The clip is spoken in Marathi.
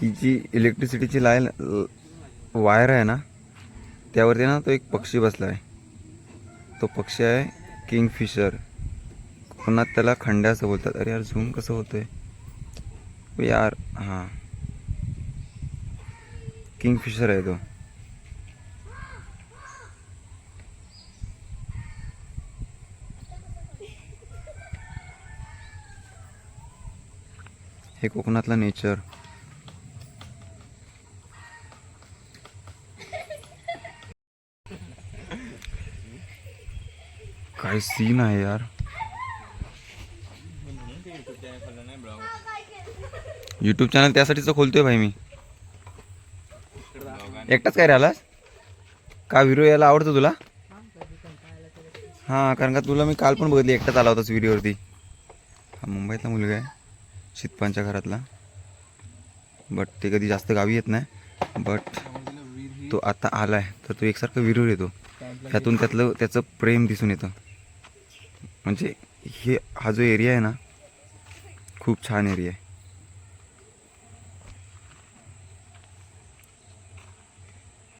ती जी इलेक्ट्रिसिटीची लाईन वायर आहे ना त्यावरती ना तो एक पक्षी बसला आहे. तो पक्षी आहे किंगफिशर कोकणात त्याला खंड्या असं बोलतात. अरे यार झूम कसं होतं आहे यार हां. किंगफिशर आहे तो. हे कोकणातलं नेचर काय सीन आहे यार? यूट्यूब चॅनल त्यासाठीच खोलतोय भाई मी. एकटाच काय राहिलास का व्हिडिओ यायला आवडतो तुला? हां कारण का तुला मी काल पण बघितली एकटाच आला होतास व्हिडिओवरती. हा मुंबईतला मुलगा आहे शितपांच्या घरातला. बट ते कधी जास्त गावी येत नाही. बट तो आता आला आहे तर तो एकसारखा विरूर येतो. त्यातून त्यातलं त्याचं प्रेम दिसून येतं. म्हणजे हे हा जो एरिया आहे ना खूप छान एरिया आहे.